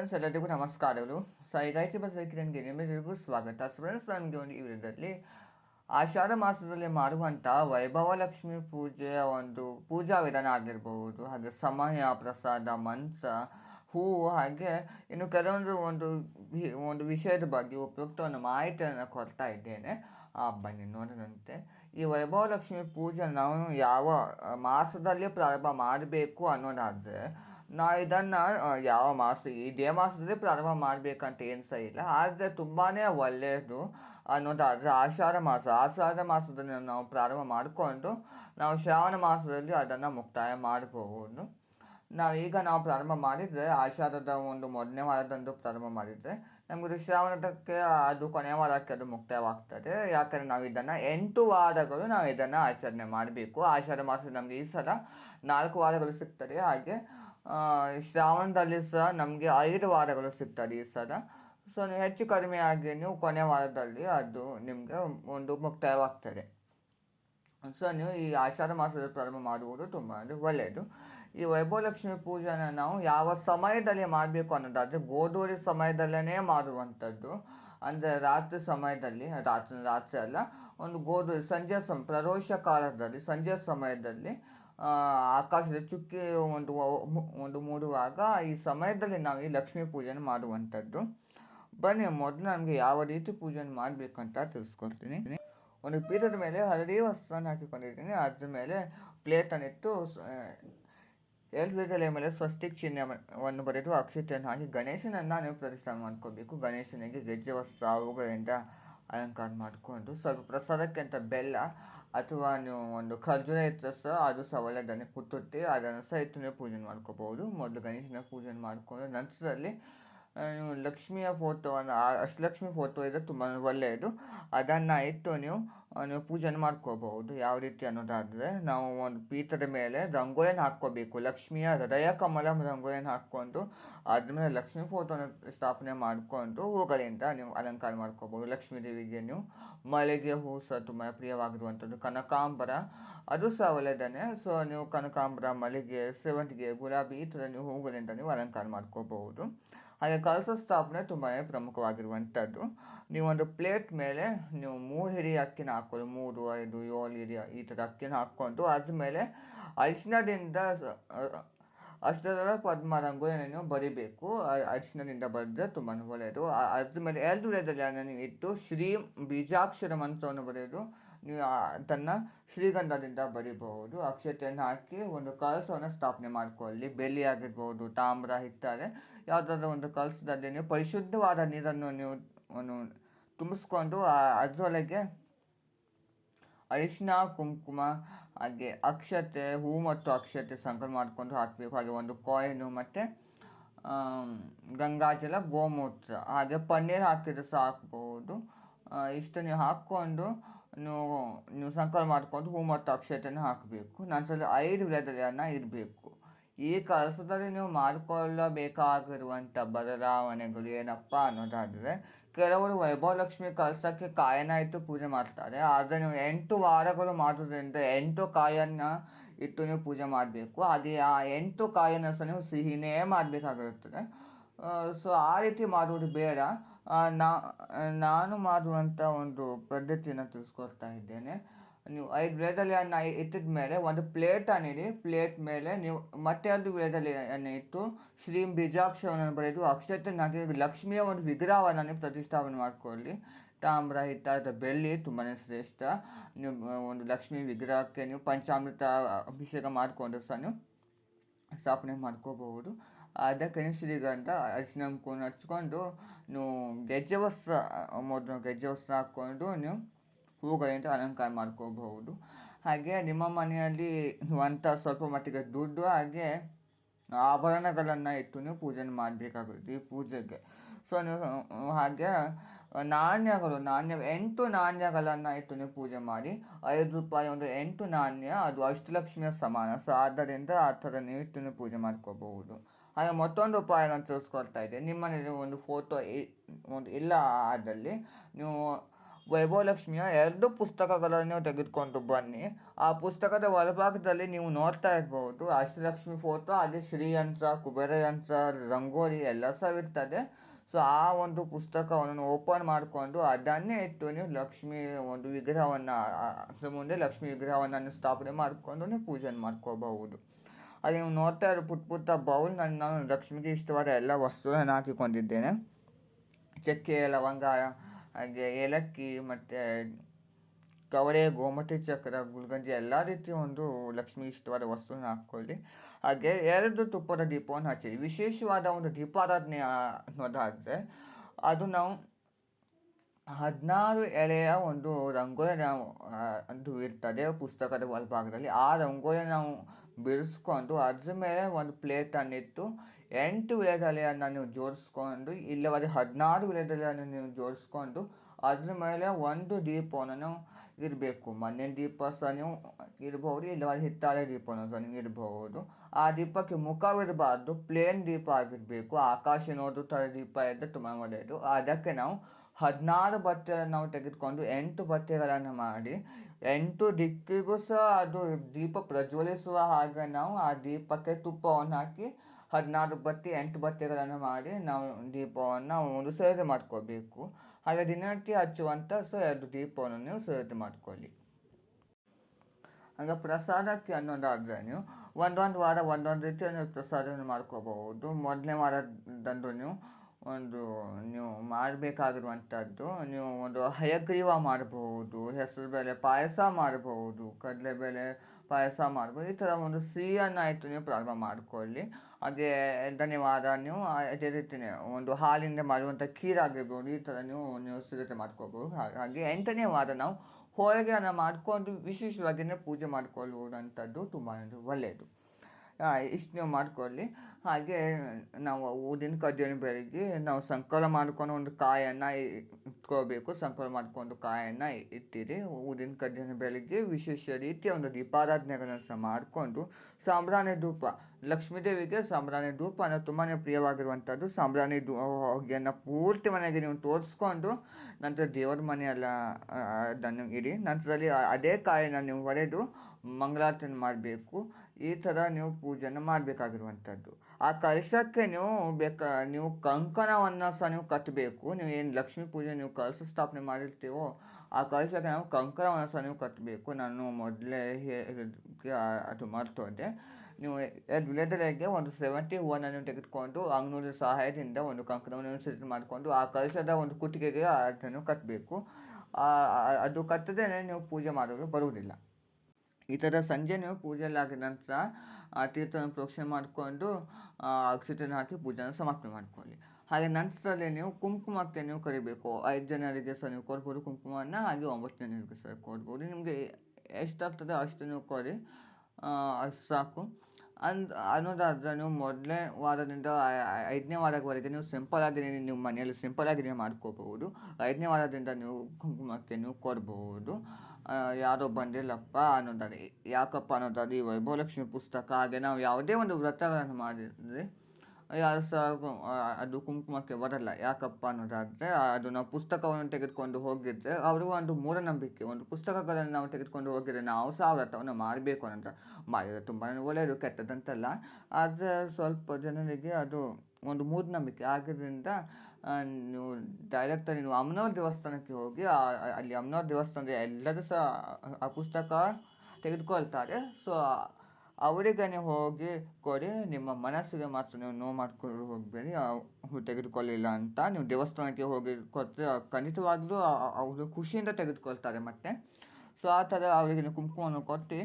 Friends ಎಲ್ಲರಿಗೂ ನಮಸ್ಕಾರಗಳು ಸೈಗಾಯ್ತಿ ಬಸಕಿರನ್ಗೆ ನಿಮ್ಮೆಲ್ಲರಿಗೂ ಸ್ವಾಗತ ಫ್ರೆಂಡ್ಸ್ ನನಗೆ ಒಂದು ಈ ವಿಡಿಯೋದಲ್ಲಿ ಆಷಾಢ ಮಾಸದಲ್ಲಿ ಮಾಡುವಂಥ ವೈಭವಲಕ್ಷ್ಮಿ ಪೂಜೆಯ ಒಂದು ಪೂಜಾ ವಿಧಾನ ಆಗಿರ್ಬೋದು ಹಾಗೆ ಸಮಯ ಪ್ರಸಾದ ಮಂಚ ಹೂವು ಹಾಗೆ ಇನ್ನು ಕೆಲವೊಂದು ಒಂದು ಒಂದು ವಿಷಯದ ಬಗ್ಗೆ ಉಪಯುಕ್ತವನ್ನು ಮಾಹಿತಿಯನ್ನು ಕೊಡ್ತಾ ಇದ್ದೇನೆ ಬನ್ನಿ ನೋಡಿದಂತೆ ಈ ವೈಭವಲಕ್ಷ್ಮಿ ಪೂಜೆ ನಾವು ಯಾವ ಮಾಸದಲ್ಲಿ ಪ್ರಾರಂಭ ಮಾಡಬೇಕು ಅನ್ನೋದಾದರೆ ನಾವು ಇದನ್ನು ಯಾವ ಮಾಸ ಇದೇ ಮಾಸದಲ್ಲಿ ಪ್ರಾರಂಭ ಮಾಡಬೇಕಂತ ಏನು ಸಹ ಇಲ್ಲ. ಆದರೆ ತುಂಬಾ ಒಳ್ಳೆಯದು ಅನ್ನೋದಾದರೆ ಆಷಾಢ ಮಾಸ. ಆಷಾಢ ಮಾಸದಲ್ಲಿ ನಾವು ಪ್ರಾರಂಭ ಮಾಡಿಕೊಂಡು ನಾವು ಶ್ರಾವಣ ಮಾಸದಲ್ಲಿ ಅದನ್ನು ಮುಕ್ತಾಯ ಮಾಡಬಹುದು ನಾವು ಈಗ ನಾವು ಪ್ರಾರಂಭ ಮಾಡಿದರೆ ಆಷಾಢದ ಒಂದು ಮೊದಲನೇ ವಾರದಂದು ಪ್ರಾರಂಭ ಮಾಡಿದರೆ ನಮಗೆ ಶ್ರಾವಣದಕ್ಕೆ, ಅದು ಕೊನೆಯ ವಾರಕ್ಕೆ ಅದು ಮುಕ್ತಾಯವಾಗ್ತದೆ ಯಾಕಂದರೆ ನಾವು ಇದನ್ನು ಎಂಟು ವಾರಗಳು ನಾವು ಇದನ್ನು ಆಚರಣೆ ಮಾಡಬೇಕು. ಆಷಾಢ ಮಾಸದಲ್ಲಿ ನಮಗೆ ಈ ಸಲ ನಾಲ್ಕು ವಾರಗಳು ಸಿಗ್ತದೆ. ಹಾಗೆ ಶ್ರಾವಣದಲ್ಲಿ ಸಹ ನಮಗೆ ಐದು ವಾರಗಳು ಸಿಗ್ತದೆ ಈ ಸಲ. ಸೊ ಹೆಚ್ಚು ಆಗಿ ನೀವು ಕೊನೆ ವಾರದಲ್ಲಿ ಅದು ನಿಮಗೆ ಒಂದು ಮುಕ್ತಾಯವಾಗ್ತದೆ. ಸೊ ನೀವು ಈ ಆಷಾಢ ಮಾಸದ ಪ್ರಾರಂಭ ಮಾಡುವುದು ತುಂಬ ಒಳ್ಳೆಯದು. ಈ ವೈಭವಲಕ್ಷ್ಮಿ ಪೂಜೆನ ನಾವು ಯಾವ ಸಮಯದಲ್ಲಿ ಮಾಡಬೇಕು ಅನ್ನೋದಾದರೆ ಗೋಧೂರಿ ಸಮಯದಲ್ಲೇ ಮಾಡುವಂಥದ್ದು. ಅಂದರೆ ರಾತ್ರಿ ಸಮಯದಲ್ಲಿ, ರಾತ್ರಿ ರಾತ್ರಿ ಅಲ್ಲ, ಒಂದು ಗೋಧೂರಿ ಸಂಜೆ ಸಮ ಪ್ರದೋಷ ಕಾಲದಲ್ಲಿ, ಸಂಜೆ ಸಮಯದಲ್ಲಿ ಆಕಾಶದ ಚುಕ್ಕೆ ಒಂದು ಒಂದು ಮೂಡುವಾಗ ಈ ಸಮಯದಲ್ಲಿ ನಾವು ಈ ಲಕ್ಷ್ಮೀ ಪೂಜೆಯನ್ನು ಮಾಡುವಂಥದ್ದು. ಬನ್ನಿ, ಮೊದಲು ನಮಗೆ ಯಾವ ರೀತಿ ಪೂಜೆಯನ್ನು ಮಾಡಬೇಕಂತ ತಿಳಿಸ್ಕೊಡ್ತೀನಿ. ಒಂದು ಪೀಠದ ಮೇಲೆ ಹಳದಿ ವಸ್ತ್ರನ ಹಾಕಿಕೊಂಡಿದ್ದೀನಿ. ಅದ್ರ ಮೇಲೆ ಪ್ಲೇಟನ್ನಿಟ್ಟು ಬೀಜದ ಮೇಲೆ ಸ್ವಸ್ತಿಕ್ ಚಿಹ್ನೆವನ್ನು ಬರೆದು ಅಕ್ಷತೆಯನ್ನು ಹಾಕಿ ಗಣೇಶನನ್ನು ನೀವು ಪ್ರತಿಷ್ಠಾನ ಮಾಡ್ಕೋಬೇಕು. ಗಣೇಶನಿಗೆ ಗೆಜ್ಜೆ, ವಸ್ತ್ರ ಅವುಗಳಿಂದ ಅಲಂಕಾರ ಮಾಡಿಕೊಂಡು ಸ್ವಲ್ಪ ಪ್ರಸಾದಕ್ಕೆ ಅಂತ ಬೆಲ್ಲ ಅಥವಾ ನೀವು ಒಂದು ಖರ್ಜೂರ ಇತ್ತು ಸಹ ಅದು ಸಹ ಒಳ್ಳೆಯದನ್ನು ಕುಟ್ಟುತ್ತೆ ಅದನ್ನು ಸಹ ನೀವು ಪೂಜೆ ಮಾಡ್ಕೋಬೋದು. ಮೊದಲು ಗಣೇಶನ ಪೂಜೆ ಮಾಡಿಕೊಂಡು ನಂತರದಲ್ಲಿ ಲಕ್ಷ್ಮಿಯ ಫೋಟೋವನ್ನು ಅಷ್ಟಲಕ್ಷ್ಮಿ ಫೋಟೋ ಇದೆ ತುಂಬ ಒಳ್ಳೆಯದು. ಅದನ್ನು ಇಟ್ಟು ನೀವು ನೀವು ಪೂಜೆನ ಮಾಡ್ಕೋಬಹುದು. ಯಾವ ರೀತಿ ಅನ್ನೋದಾದರೆ, ನಾವು ಒಂದು ಪೀಠದ ಮೇಲೆ ರಂಗೋಲಿಯನ್ನು ಹಾಕ್ಕೋಬೇಕು. ಲಕ್ಷ್ಮಿಯ ಹೃದಯ ಕಮಲ ರಂಗೋಲಿಯನ್ನು ಹಾಕ್ಕೊಂಡು, ಅದ್ರ ಮೇಲೆ ಲಕ್ಷ್ಮಿ ಫೋಟೋನ ಸ್ಥಾಪನೆ ಮಾಡಿಕೊಂಡು, ಹೂಗಳಿಂದ ನೀವು ಅಲಂಕಾರ ಮಾಡ್ಕೋಬೋದು ಲಕ್ಷ್ಮೀ ದೇವಿಗೆ ನೀವು ಮಳೆಗೆ ಹೂ ಸಹ ತುಂಬ ಪ್ರಿಯವಾಗಿರುವಂಥದ್ದು ಕನಕಾಂಬರ, ಅದು ಸಹ ಒಳ್ಳೆಯದೇ ಸೊ ನೀವು ಕನಕಾಂಬರ, ಮಲ್ಲಿಗೆ, ಸೇವಂತಿಗೆ, ಗುಲಾಬಿ ಈ ಥರ ನೀವು ಹೂಗಳಿಂದ ನೀವು ಅಲಂಕಾರ ಮಾಡ್ಕೋಬಹುದು. ಹಾಗೆ ಕಲಸ ಸ್ಥಾಪನೆ ತುಂಬಾ ಪ್ರಮುಖವಾಗಿರುವಂಥದ್ದು. ನೀವು ಒಂದು ಪ್ಲೇಟ್ ಮೇಲೆ ನೀವು ಮೂರು ಹಿಡಿ ಅಕ್ಕಿನ ಹಾಕ್ಕೊಳ್ಳಿ ಮೂರು, ಐದು, ಏಳು ಹಿಡಿ ಈ ಥರ ಅಕ್ಕಿನ ಹಾಕ್ಕೊಂಡು ಅದ್ರ ಮೇಲೆ ಅರಿಶಿನದಿಂದ ಅಷ್ಟರ ಪದ್ಮ ನಾನು ಬರಿಬೇಕು. ಅರ್ಶಿನದಿಂದ ಬರೆದ್ರೆ ತುಂಬಾ ಒಳ್ಳೆಯದು. ಅದ್ರ ಮೇಲೆ ವೇದಗಳನ್ನು ನೀವು ಇಟ್ಟು ಶ್ರೀ ಬೀಜಾಕ್ಷರ ಮಂತ್ರವನ್ನು ಬರೆಯೋದು, ನೀವು ತನ್ನ ಶ್ರೀಗಂಧದಿಂದ ಬರಿಬಹುದು. ಅಕ್ಷತೆಯನ್ನು ಹಾಕಿ ಒಂದು ಕಲಸವನ್ನು ಸ್ಥಾಪನೆ ಮಾಡ್ಕೊಳ್ಳಿ. ಬೆಲ್ಲಿ ಆಗಿರ್ಬೋದು, ತಾಮ್ರ ಹಿಟ್ಟಾರೆ ಯಾವುದಾದ್ರೂ ಒಂದು ಕಲಸದಲ್ಲಿ ನೀವು ಪರಿಶುದ್ಧವಾದ ನೀರನ್ನು ನೀವು ತುಂಬಿಸ್ಕೊಂಡು ಅದರೊಳಗೆ ಅರಿಶಿನ ಕುಂಕುಮ ಹಾಗೆ ಅಕ್ಷತೆ ಹೂ ಮತ್ತು ಅಕ್ಷತೆ ಸಂಕಲನ ಮಾಡಿಕೊಂಡು ಹಾಕಬೇಕು. ಹಾಗೆ ಒಂದು ಕಾಯಿನು ಮತ್ತು ಗಂಗಾಜಲ, ಗೋಮೂತ್ರ. ಹಾಗೆ ಪನ್ನೀರ್ ಹಾಕಿದ್ರೆ ಸಾಕ್ಬೋದು. ಇಷ್ಟು ನೀವು ಹಾಕ್ಕೊಂಡು ನೀವು ನೀವು ಸಂಕಲನ ಮಾಡಿಕೊಂಡು ಹೂ ಮತ್ತು ಅಕ್ಷತೆಯನ್ನು ಹಾಕಬೇಕು. ನಂತರ ಐದು ವಿಧಗಳನ್ನು ಇರಬೇಕು. ಈ ಕೆಲಸದಲ್ಲಿ ನೀವು ಮಾಡಿಕೊಳ್ಳಬೇಕಾಗಿರುವಂಥ ಬದಲಾವಣೆಗಳು ಏನಪ್ಪ ಅನ್ನೋದಾದರೆ ಕೆಲವರು ವೈಭವಲಕ್ಷ್ಮಿ ಕಲಸಕ್ಕೆ ಕಾಯನ ಇಟ್ಟು ಪೂಜೆ ಮಾಡ್ತಾರೆ. ಆದರೆ ನೀವು ಎಂಟು ವಾರಗಳು ಮಾಡೋದ್ರಿಂದ ಎಂಟು ಕಾಯನ್ನು ಇಟ್ಟು ನೀವು ಪೂಜೆ ಮಾಡಬೇಕು. ಅದೇ ಆ ಎಂಟು ಕಾಯನ್ನು ಸಹ ನೀವು ಸಿಹಿನೇ ಮಾಡಬೇಕಾಗಿರುತ್ತದೆ. ಸೊ ಆ ರೀತಿ ಮಾಡುವುದು ಬೇಡ. ನಾನು ಮಾಡುವಂಥ ಒಂದು ಪದ್ಧತಿಯನ್ನು ತಿಳಿಸ್ಕೊಡ್ತಾ ಇದ್ದೇನೆ. ನೀವು ಐದು ವೇದಲೆಯನ್ನು ಇಟ್ಟಿದ ಮೇಲೆ ಒಂದು ಪ್ಲೇಟ್ ಅನ್ನಿರಿ. ಪ್ಲೇಟ್ ಮೇಲೆ ನೀವು ಮತ್ತೆ ಒಂದು ವೇದಲೆಯನ್ನು ಇಟ್ಟು ಶ್ರೀ ಬೀಜಾಕ್ಷರವನ್ನು ಬರೆದು ಅಕ್ಷತೆಯನ್ನು ಹಾಕಿ ಲಕ್ಷ್ಮಿಯ ಒಂದು ವಿಗ್ರಹವನ್ನು ಪ್ರತಿಷ್ಠಾಪನೆ ಮಾಡಿಕೊಳ್ಳಿ. ತಾಮ್ರ ಬೆಳ್ಳಿ ತುಂಬಾ ಶ್ರೇಷ್ಠ. ನೀವು ಒಂದು ಲಕ್ಷ್ಮಿ ವಿಗ್ರಹಕ್ಕೆ ನೀವು ಪಂಚಾಮೃತ ಅಭಿಷೇಕ ಮಾಡಿಕೊಂಡು ಸಹ ನೀವು ಸ್ಥಾಪನೆ ಮಾಡ್ಕೋಬಹುದು. ಅದಕ್ಕೆ ಶ್ರೀಗಂಧ, ಅರಿಶಿನ ಹಚ್ಕೊಂಡು ನೀವು ಗೆಜ್ಜೆ ವಸ್ತ್ರ ಮೊದಲು ಗೆಜ್ಜೆ ವಸ್ತ್ರ ಹಾಕ್ಕೊಂಡು ನೀವು ಹೂಗಳಿಂದ ಅಲಂಕಾರ ಮಾಡ್ಕೋಬಹುದು. ಹಾಗೆ ನಿಮ್ಮ ಮನೆಯಲ್ಲಿ ಇರುವಂಥ ಸ್ವಲ್ಪ ಮಟ್ಟಿಗೆ ದುಡ್ಡು, ಹಾಗೆ ಆಭರಣಗಳನ್ನು ಇಟ್ಟು ನೀವು ಪೂಜೆ ಮಾಡಬೇಕಾಗುತ್ತೆ ಈ ಪೂಜೆಗೆ. ಸೊ ನೀವು ಹಾಗೆ ನಾಣ್ಯಗಳು, ನಾಣ್ಯ, ಎಂಟು ನಾಣ್ಯಗಳನ್ನು ಇಟ್ಟು ನೀವು ಪೂಜೆ ಮಾಡಿ. ಐದು ರೂಪಾಯಿ ಒಂದು ಎಂಟು ನಾಣ್ಯ, ಅದು ಅಷ್ಟಲಕ್ಷ್ಮಿಯ ಸಮಾನ. ಸೊ ಆದ್ದರಿಂದ ಆ ಥರ ನೀವು ಇಟ್ಟು ನೀವು ಪೂಜೆ ಮಾಡ್ಕೋಬಹುದು. ಹಾಗೆ ಮತ್ತೊಂದು ರೂಪಾಯಿ ನಾನು ತಿಳಿಸ್ಕೊಡ್ತಾ ಇದ್ದೆ. ನಿಮ್ಮನೇಲಿ ಒಂದು ಫೋಟೋ ಒಂದು ಇಲ್ಲ ಆದಲ್ಲಿ ನೀವು ವೈಭವಲಕ್ಷ್ಮಿಯ ಎರಡು ಪುಸ್ತಕಗಳನ್ನು ತೆಗೆದುಕೊಂಡು ಬನ್ನಿ. ಆ ಪುಸ್ತಕದ ಒಳಭಾಗದಲ್ಲಿ ನೀವು ನೋಡ್ತಾ ಇರ್ಬೋದು, ಅಷ್ಟಲಕ್ಷ್ಮಿ ಫೋಟೋ, ಅಲ್ಲಿ ಶ್ರೀ ಕುಬೇರಯಂತ್ರ ಕುಬೇರ ರಂಗೋಲಿ ಎಲ್ಲ ಸಹ ಇರ್ತದೆ. ಸೊ ಆ ಒಂದು ಪುಸ್ತಕವನ್ನು ಓಪನ್ ಮಾಡಿಕೊಂಡು ಅದನ್ನೇ ಇಟ್ಟು ನೀವು ಲಕ್ಷ್ಮಿ ಒಂದು ವಿಗ್ರಹವನ್ನು ಅದ್ರ ಮುಂದೆ ಲಕ್ಷ್ಮಿ ವಿಗ್ರಹವನ್ನು ಸ್ಥಾಪನೆ ಮಾಡಿಕೊಂಡು ನೀವು ಪೂಜೆ ಮಾಡ್ಕೋಬಹುದು. ಅದು ನೀವು ನೋಡ್ತಾ ಇರೋ ಪುಟ್ಟ ಪುಟ್ಟ ಬೌಲ್ ನಾನು ಲಕ್ಷ್ಮಿಗೆ ಇಷ್ಟವಾದ ಎಲ್ಲ ವಸ್ತುಗಳನ್ನು ಹಾಕಿಕೊಂಡಿದ್ದೇನೆ. ಚಕ್ಕೆ, ಲವಂಗ ಹಾಗೆ ಏಲಕ್ಕಿ ಮತ್ತು ಕವರೆ ಗೋಮತಿ ಚಕ್ರ, ಗುಲ್ಗಂಜಿ ಎಲ್ಲ ರೀತಿಯ ಒಂದು ಲಕ್ಷ್ಮಿ ಇಷ್ಟವಾದ ವಸ್ತುವನ್ನು ಹಾಕ್ಕೊಳ್ಳಿ. ಹಾಗೆ ಎರಡು ತುಪ್ಪದ ದೀಪವನ್ನು ಹಚ್ಚಿ ವಿಶೇಷವಾದ ಒಂದು ದೀಪಾರಾಧನೆ ಅನ್ನೋದಾದರೆ ಅದು ನಾವು ಹದಿನಾರು ಎಳೆಯ ಒಂದು ರಂಗೋಲಿ ನಾವು ಅದು ಇರ್ತದೆ ಪುಸ್ತಕದ ಒಳಭಾಗದಲ್ಲಿ. ಆ ರಂಗೋಲಿ ನಾವು ಬಿಡಿಸ್ಕೊಂಡು ಅದ್ರ ಮೇಲೆ ಒಂದು ಪ್ಲೇಟನ್ನಿಟ್ಟು ಎಂಟು ವಿಳೆದೆಲೆಯನ್ನು ನೀವು ಜೋಡಿಸ್ಕೊಂಡು ಇಲ್ಲವರೆ ಹದಿನಾರು ವಿಳೆದೆಲೆಯನ್ನು ನೀವು ಜೋಡಿಸ್ಕೊಂಡು, ಅದ್ರ ಮೇಲೆ ಒಂದು ದೀಪವನ್ನು ಇರಬೇಕು ಮನೆ ದೀಪ ಸಹ ನೀವು ಇರಬಹುದು ಇಲ್ಲವಾದ್ರೆ ಹಿತ್ತಾಳೆ ದೀಪವನ್ನು ಸಹ ನೀವು ಇರಬಹುದು ಆ ದೀಪಕ್ಕೆ ಮುಖವಿರಬಾರ್ದು ಪ್ಲೇನ್ ದೀಪ ಆಗಿರಬೇಕು. ಆಕಾಶ ನೋಡು ಥರ ದೀಪ ಇದ್ದರೆ ತುಂಬ ಒಳ್ಳೆಯದು. ಅದಕ್ಕೆ ನಾವು ಹದಿನಾರು ಬತ್ತೆಗಳನ್ನು ನಾವು ತೆಗೆದುಕೊಂಡು ಎಂಟು ಬತ್ತೆಗಳನ್ನು ಮಾಡಿ, ಎಂಟು ದಿಕ್ಕಿಗೂ ಸಹ ಅದು ದೀಪ ಪ್ರಜ್ವಲಿಸುವ ಹಾಗೆ ನಾವು ಆ ದೀಪಕ್ಕೆ ತುಪ್ಪವನ್ನು ಹಾಕಿ ಹದಿನಾರು ಬತ್ತಿ, ಎಂಟು ಬತ್ತಿಗಳನ್ನು ಮಾಡಿ ನಾವು ದೀಪವನ್ನು ಒಂದು ಸೇವೆ ಮಾಡ್ಕೋಬೇಕು. ಹಾಗೆ ದಿನನಿತ್ಯ ಹಚ್ಚುವಂಥ ಸೊ ಎರಡು ದೀಪವನ್ನು ನೀವು ಸೇವೆ ಮಾಡ್ಕೊಳ್ಳಿ. ಹಾಗೆ ಪ್ರಸಾದಕ್ಕೆ ಅನ್ನೋದಾದರೆ ನೀವು ಒಂದೊಂದು ವಾರ ಒಂದೊಂದು ರೀತಿಯ ನೀವು ಪ್ರಸಾದವನ್ನು ಮಾಡ್ಕೋಬಹುದು. ಮೊದಲನೇ ವಾರದಂದು ನೀವು ಒಂದು ನೀವು ಮಾಡಬೇಕಾಗಿರುವಂಥದ್ದು, ನೀವು ಒಂದು ಹಯಗ್ರೀವ ಮಾಡಬಹುದು ಹೆಸರುಬೇಳೆ ಪಾಯಸ ಮಾಡಬಹುದು ಕಡಲೆಬೇಳೆ ಪಾಯಸ ಮಾಡ್ಬೋದು ಈ ಥರ ಒಂದು ಸಿಹಿಯನ್ನು ಆಯಿತು ನೀವು ಪ್ರಾರಂಭ ಮಾಡಿಕೊಳ್ಳಿ. ಹಾಗೆ ಧನ್ಯವಾದ. ನೀವು ಅದೇ ರೀತಿಯೇ ಒಂದು ಹಾಲಿಂದ ಮಾಡುವಂಥ ಖೀರಾಗಿರ್ಬೋದು ಈ ಥರ ನೀವು ನೀವು ಸಿದ್ಧತೆ ಮಾಡ್ಕೋಬೋದು. ಹಾಗೆ ಎಂಟನೇ ವಾರ ನಾವು ಹೋಳಿಗೆಯನ್ನು ಮಾಡಿಕೊಂಡು ವಿಶೇಷವಾಗಿಯೇ ಪೂಜೆ ಮಾಡಿಕೊಳ್ಳುವಂಥದ್ದು ತುಂಬಾ ಒಳ್ಳೆಯದು. ಇಷ್ಟು ನೀವು ಮಾಡಿಕೊಳ್ಳಿ. ಹಾಗೆ ನಾವು ಊದಿನ ಕದ್ದಿನ ಬೆಳಗ್ಗೆ ನಾವು ಸಂಕಲ ಮಾಡ್ಕೊಂಡು ಒಂದು ಕಾಯನ್ನು ಇಟ್ಕೋಬೇಕು. ಸಂಕಲ ಮಾಡ್ಕೊಂಡು ಕಾಯನ್ನು ಇಟ್ಟಿರಿ. ಊದಿನ ಕಡ್ಡಿಯನ್ನು ಬೆಳಗ್ಗೆ ವಿಶೇಷ ರೀತಿಯ ಒಂದು ದೀಪಾರಾಧನೆಗಳನ್ನು ಸಹ ಮಾಡಿಕೊಂಡು ಸಾಂಬ್ರಾಣಿ ಧೂಪ ಲಕ್ಷ್ಮೀದೇವಿಗೆ ಸಾಂಬ್ರಾಣಿ ಧೂಪ ಅನ್ನೋ ತುಂಬಾ ಪ್ರಿಯವಾಗಿರುವಂಥದ್ದು. ಸಾಂಬ್ರಾಣಿ ಧೂ, ಹೊಗೆಯನ್ನು ಪೂರ್ತಿ ಮನೆಗೆ ನೀವು ತೋರಿಸ್ಕೊಂಡು ನಂತರ ದೇವರ ಮನೆಯೆಲ್ಲ ಅದನ್ನು ಇಡಿ ನಂತರದಲ್ಲಿ ಅದೇ ಕಾಯನ್ನು ನೀವು ಹೊಡೆದು ಮಂಗಳಾರತಿ ಮಾಡಬೇಕು. ಈ ಥರ ನೀವು ಪೂಜೆಯನ್ನು ಮಾಡಬೇಕಾಗಿರುವಂಥದ್ದು. ಆ ಕಲಶಕ್ಕೆ ನೀವು ಬೇಕಾ, ನೀವು ಕಂಕಣವನ್ನು ಸಹ ನೀವು ಕಟ್ಟಬೇಕು. ನೀವು ಏನು ಲಕ್ಷ್ಮೀ ಪೂಜೆ ನೀವು ಕಲಶ ಸ್ಥಾಪನೆ ಮಾಡಿರ್ತೀವೋ, ಆ ಕಲಶಕ್ಕೆ ನಾವು ಕಂಕಣವನ್ನು ಸಹ ನೀವು ಕಟ್ಟಬೇಕು. ನಾನು ಮೊದಲೇ ಅದು ಮರ್ತೋದೆ. ನೀವು ವಿಳೆದೆಲೆಗೆ ಒಂದು ಸೆವೆಂಟಿ ಹೂವನ್ನು ನೀವು ತೆಗೆದುಕೊಂಡು ಅಂಗನೂರ ಸಹಾಯದಿಂದ ಒಂದು ಕಂಕಣವನ್ನು ಸಿದ್ಧ ಮಾಡಿಕೊಂಡು ಆ ಕಲಶದ ಒಂದು ಕುತ್ತಿಗೆಗೆ ಅದನ್ನು ಕಟ್ಟಬೇಕು. ಅದು ಕಟ್ಟದೇ ನೀವು ಪೂಜೆ ಮಾಡಲು ಬರುವುದಿಲ್ಲ. ಈ ಥರ ಸಂಜೆ ನೀವು ಪೂಜೆಯಲ್ಲಿ ನಂತರ ತೀರ್ಥವನ್ನು ಪ್ರೋಕ್ಷಣೆ ಮಾಡಿಕೊಂಡು ಅಕ್ಷತೆಯನ್ನು ಹಾಕಿ ಪೂಜೆನ ಸಮಾಪನೆ ಮಾಡ್ಕೊಳ್ಳಿ. ಹಾಗೆ ನಂತರದಲ್ಲಿ ನೀವು ಕುಂಕುಮಕ್ಕೆ ನೀವು ಕರಿಬೇಕು. ಐದು ಜನರಿಗೆ ಸಹ ನೀವು ಕೊಡ್ಬೋದು ಕುಂಕುಮವನ್ನು, ಹಾಗೆ ಒಂಬತ್ತು ಜನರಿಗೆ ಸಹ ಕೊಡ್ಬೋದು. ನಿಮಗೆ ಎಷ್ಟಾಗ್ತದೆ ಅಷ್ಟು ನೀವು ಕೊಡಿ. ಅಷ್ಟು ಸಾಕು. ಅಂದ್, ಅನ್ನೋದಾದರೆ ನೀವು ಮೊದಲನೇ ವಾರದಿಂದ ಐದನೇ ವಾರದವರೆಗೆ ನೀವು ಸಿಂಪಲ್ ಸಿಂಪಲಾಗಿ ನೀವು ಮನೆಯಲ್ಲಿ ಸಿಂಪಲಾಗಿ ನೀವು ಮಾಡ್ಕೋಬಹುದು. ಐದನೇ ವಾರದಿಂದ ನೀವು ಕುಂಕುಮಕ್ಕೆ ನೀವು ಕೊಡ್ಬೋದು. ಯಾರೋ ಬಂದಿಲ್ಲಪ್ಪ ಅನ್ನೋದಾದ್ರೆ, ಯಾಕಪ್ಪ ಅನ್ನೋದಾದ್ರೆ ಈ ವೈಭವಲಕ್ಷ್ಮಿ ಪುಸ್ತಕ. ಹಾಗೆ ನಾವು ಯಾವುದೇ ಒಂದು ವ್ರತಗಳನ್ನು ಮಾಡಿದರೆ ಯಾರು ಸಹ ಅದು ಕುಂಕುಮಕ್ಕೆ ಬರಲ್ಲ. ಯಾಕಪ್ಪ ಅನ್ನೋದಾದರೆ, ಅದು ನಾವು ಪುಸ್ತಕವನ್ನು ತೆಗೆದುಕೊಂಡು ಹೋಗಿದ್ದರೆ ಅವರು ಒಂದು ಮೂಢನಂಬಿಕೆ, ಒಂದು ಪುಸ್ತಕಗಳನ್ನು ನಾವು ತೆಗೆದುಕೊಂಡು ಹೋಗಿದ್ರೆ ನಾವು ಸಹ ವ್ರತವನ್ನು ಮಾಡಬೇಕು ಅಂತ ಮಾಡಿದರೆ ತುಂಬಾ ಒಳ್ಳೆಯದು, ಕೆಟ್ಟದಂತಲ್ಲ. ಆದರೆ ಸ್ವಲ್ಪ ಜನರಿಗೆ ಅದು ಒಂದು ಮೂಢನಂಬಿಕೆ ಆಗಿದ್ದರಿಂದ ನೀವು ಡೈರೆಕ್ಟಾಗಿ ನೀವು ಅಮ್ಮನವ್ರ ದೇವಸ್ಥಾನಕ್ಕೆ ಹೋಗಿ ಅಲ್ಲಿ ಅಮ್ಮನವ್ರ ದೇವಸ್ಥಾನದ ಎಲ್ಲರೂ ಸಹ ಆ ಪುಸ್ತಕ ತೆಗೆದುಕೊಳ್ತಾರೆ. ಸೊ ಅವರಿಗೆ ಹೋಗಿ ಕೊಡಿ, ನಿಮ್ಮ ಮನಸ್ಸಿಗೆ ಮಾತ್ರ ನೀವು ನೋವು ಮಾಡಿಕೊಂಡು ಹೋಗಬೇಡಿ ತೆಗೆದುಕೊಳ್ಳಿಲ್ಲ ಅಂತ. ನೀವು ದೇವಸ್ಥಾನಕ್ಕೆ ಹೋಗಿ ಕೊಟ್ಟರೆ ಖಂಡಿತವಾಗ್ಲೂ ಅವರು ಖುಷಿಯಿಂದ ತೆಗೆದುಕೊಳ್ತಾರೆ ಮತ್ತೆ. ಸೊ ಆ ಥರ ಅವರಿಗೆ ಕುಂಕುಮವನ್ನು ಕೊಟ್ಟು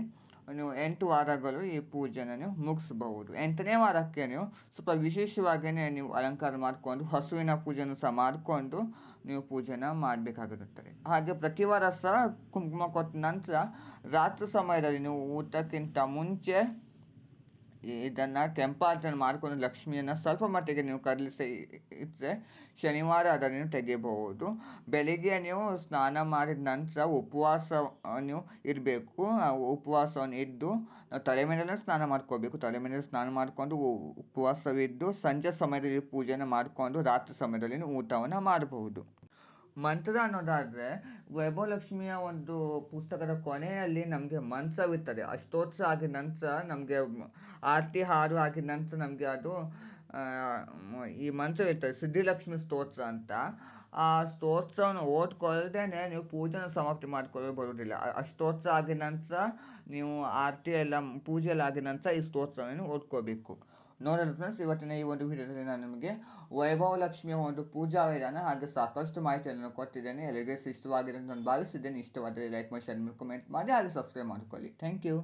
ನೀವು ಎಂಟು ವಾರಗಳು ಈ ಪೂಜೆನ ನೀವು ಮುಗಿಸ್ಬಹುದು. ಎಂಟನೇ ವಾರಕ್ಕೆ ನೀವು ಸ್ವಲ್ಪ ವಿಶೇಷವಾಗಿಯೇ ನೀವು ಅಲಂಕಾರ ಮಾಡಿಕೊಂಡು, ಹಸುವಿನ ಪೂಜೆಯನ್ನು ಸಹ ಮಾಡಿಕೊಂಡು ನೀವು ಪೂಜೆನ ಮಾಡಬೇಕಾಗಿರುತ್ತದೆ ಹಾಗೆ ಪ್ರತಿ ವಾರ ಸಹ ಕುಂಕುಮ ಕೊಟ್ಟ ನಂತರ ರಾತ್ರಿ ಸಮಯದಲ್ಲಿ ನೀವು ಊಟಕ್ಕಿಂತ ಮುಂಚೆ ಇದನ್ನು ಕೆಂಪಾರ್ಚನೆ ಮಾಡಿಕೊಂಡು ಲಕ್ಷ್ಮಿಯನ್ನು ಸ್ವಲ್ಪ ಮಟ್ಟಿಗೆ ನೀವು ಕರಲಿಸಿ ಇಟ್ಟರೆ ಶನಿವಾರ ಅದನ್ನು ತೆಗೆಯಬಹುದು. ಬೆಳಿಗ್ಗೆ ನೀವು ಸ್ನಾನ ಮಾಡಿದ ನಂತರ ಉಪವಾಸ ನೀವು ಇರಬೇಕು. ಉಪವಾಸವನ್ನು ಇದ್ದು, ತಲೆ ಸ್ನಾನ ಮಾಡ್ಕೋಬೇಕು. ತಲೆ ಮೇಲೆ ಸ್ನಾನ ಮಾಡಿಕೊಂಡು ಉಪವಾಸವಿದ್ದು, ಸಂಜೆ ಸಮಯದಲ್ಲಿ ಪೂಜೆಯನ್ನು ಮಾಡಿಕೊಂಡು, ರಾತ್ರಿ ಸಮಯದಲ್ಲಿ ಊಟವನ್ನು ಮಾಡಬಹುದು. ಮಂತ್ರ ಅನ್ನೋದಾದರೆ ವೈಭವಲಕ್ಷ್ಮಿಯ ಒಂದು ಪುಸ್ತಕದ ಕೊನೆಯಲ್ಲಿ ನಮಗೆ ಮಂತ್ರವಿರ್ತದೆ ಅಷ್ಟೋತ್ಸ ಆಗಿದ ನಂತರ ನಮಗೆ ಆರತಿ ಹಾರು ಆಗಿದ ನಂತರ ನಮಗೆ ಅದು ಈ ಮಂತ್ರ ಇರ್ತದೆ ಸಿದ್ಧಿಲಕ್ಷ್ಮಿ ಸ್ತೋತ್ರ ಅಂತ. ಆ ಸ್ತೋತ್ರವನ್ನು ಓದ್ಕೊಳ್ಳದೇನೆ ನೀವು ಪೂಜೆನ ಸಮಾಪ್ತಿ ಮಾಡ್ಕೊಳ್ಳೋ ಬರೋದಿಲ್ಲ ಅಷ್ಟೋತ್ಸ ಆಗಿದ ನಂತರ ನೀವು ಆರತಿ ಎಲ್ಲ ಪೂಜೆ ಎಲ್ಲ ನಂತರ ಈ ಸ್ತೋತ್ರವನ್ನು ಓದ್ಕೋಬೇಕು. ನೋಡೋಣ ಫ್ರೆಂಡ್ಸ್ ಇವತ್ತಿನ ಈ ಒಂದು ವಿಡಿಯೋದಲ್ಲಿ ನಾನು ನಿಮಗೆ ವೈಭವ ಲಕ್ಷ್ಮಿಯ ಒಂದು ಪೂಜಾ ವಿಧಾನ ಹಾಗೆ ಸಾಕಷ್ಟು ಮಾಹಿತಿಯನ್ನು ಕೊಟ್ಟಿದ್ದೇನೆ. ಎಲ್ಲರಿಗೂ ಇಷ್ಟವಾಗಿದೆ ಅಂತ ನಾನು ಭಾವಿಸಿದ್ದೇನೆ. ಇಷ್ಟವಾದರೆ ಲೈಕ್ ಮಾಡಿ ಶೇರ್ ಮಾಡಿ ಕಮೆಂಟ್ ಮಾಡಿ ಹಾಗೆ ಸಬ್ಸ್ಕ್ರೈಬ್ ಮಾಡ್ಕೊಳ್ಳಿ. Thank you